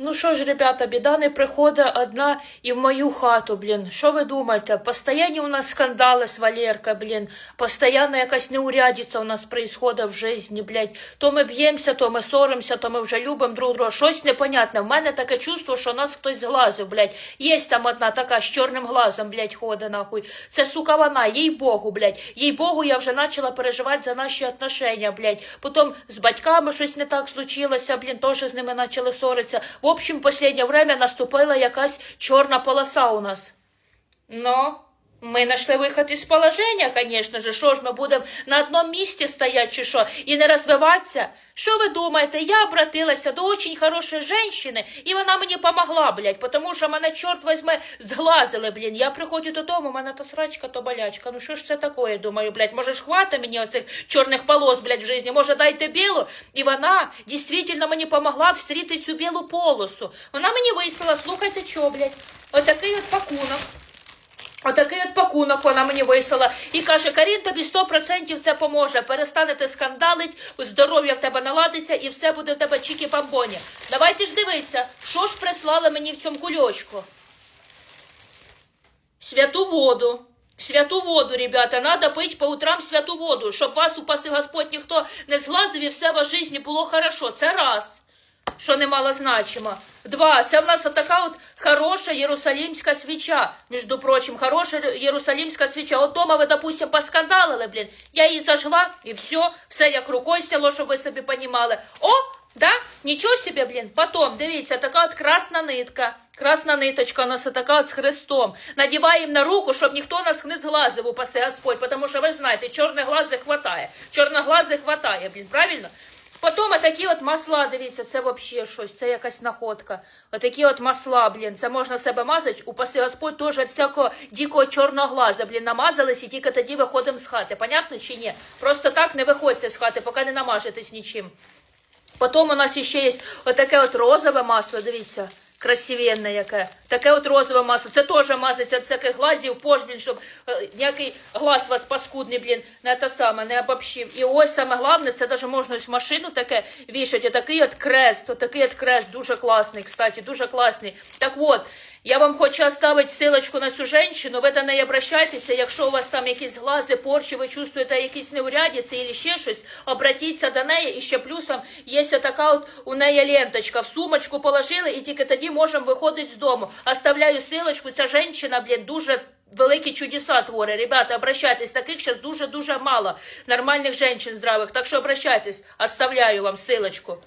Ну що ж, ребята, біда не приходить одна і в мою хату, блін. Що ви думаєте? Постоянні у нас скандали з Валеркою, блін. Постоянно якась неурядиця у нас происходить в житті, блядь. То ми б'ємося, то ми соримося, то ми вже любимо друг друга. Щось непонятне. В мене таке чувство, що нас хтось зглазив, блядь. Є там одна така з чорним глазом, блядь, ходить нахуй. Це сука вона, їй Богу, блядь. Їй Богу, я вже почала переживати за наші отношения, блядь. Потім з батьками щось не так случилося, блін, теж з ними почали ссоритися. В общем, в последнее время наступила якась чорна полоса у нас. Ну, ми знайшли виход із положення, звісно ж. Що ж ми будемо на одному місці стояти чи що, і не розвиватися? Що ви думаєте? Я обратилася до очень хорошої жінки, і вона мені помогла, блядь, тому що мене, чорт возьме, зглазили, блін. Я приходжу додому, мене то срачка, то болячка. Ну що ж це таке, думаю, блядь, може ж хватить мені оцих чорних полос, блядь, в житті, може дайте білу? І вона дійсно мені помогла встріти цю білу полосу. Вона мені вислала, слухайте, що, блядь, отакий от пакунок. Отакий от пакунок вона мені вислала і каже: Карін, тобі 100% це поможе. Перестанете скандалить, здоров'я в тебе наладиться і все буде в тебе чікі-бамбоні. Давайте ж дивитися, що ж прислали мені в цьому кульочку. Святу воду. Святу воду, ребята, надо пить по утрам святу воду, щоб вас, упаси Господь, ніхто не зглазив і все в житті було хорошо. Це раз, що немало значимо. Два, це в нас така от хороша єрусалімська свіча. Між прочим, хороша єрусалімська свіча. От дома ви, допустим, поскандалили, блін. Я її зажгла, і все, все як рукою стяло, щоб ви собі понімали. О, да? Нічого собі, блін. Потім, дивіться, така от красна нитка. Красна ниточка у нас така от з хрестом. Надіваємо на руку, щоб ніхто нас не зглазив, упаси Господь, тому що ви ж знаєте, чорне глази хватає. Чорноглази хватає, блін, правильно? Потім такі от масла, дивіться, це взагалі щось, це якась находка. Отакі от масла, блін, це можна себе мазати, упаси Господь теж від всякого дикого чорного глаза, блін, намазались і тільки тоді виходимо з хати. Понятно чи ні? Просто так не виходьте з хати, поки не намажетесь нічим. Потім у нас ще є отаке от розове масло, дивіться, красивенне яке. Таке от розове масло. Це теж мазиться всяких глазів, пож, блін, щоб е, ніякий глаз вас паскудний, блін, не те саме, не обобщив. І ось саме головне, це навіть можна ось машину таке вішати. Отакий от крест, отакий от крест, дуже класний, кстати, дуже класний. Так от, я вам хочу оставити ссылочку на цю жінку, ви до неї обращайтеся, якщо у вас там якісь глази, порчі, ви чувствуєте якісь неурядиці або ще щось, обратіться до неї, і ще плюсом є така от у неї ленточка, в сумочку положили, і тільки тоді можемо виходити з дому. Оставляю ссылочку, ця жінка, блін, дуже великі чудеса творить. Ребята, обращайтесь, таких зараз дуже-дуже мало нормальних жінок здравих, так що обращайтесь, оставляю вам ссылочку.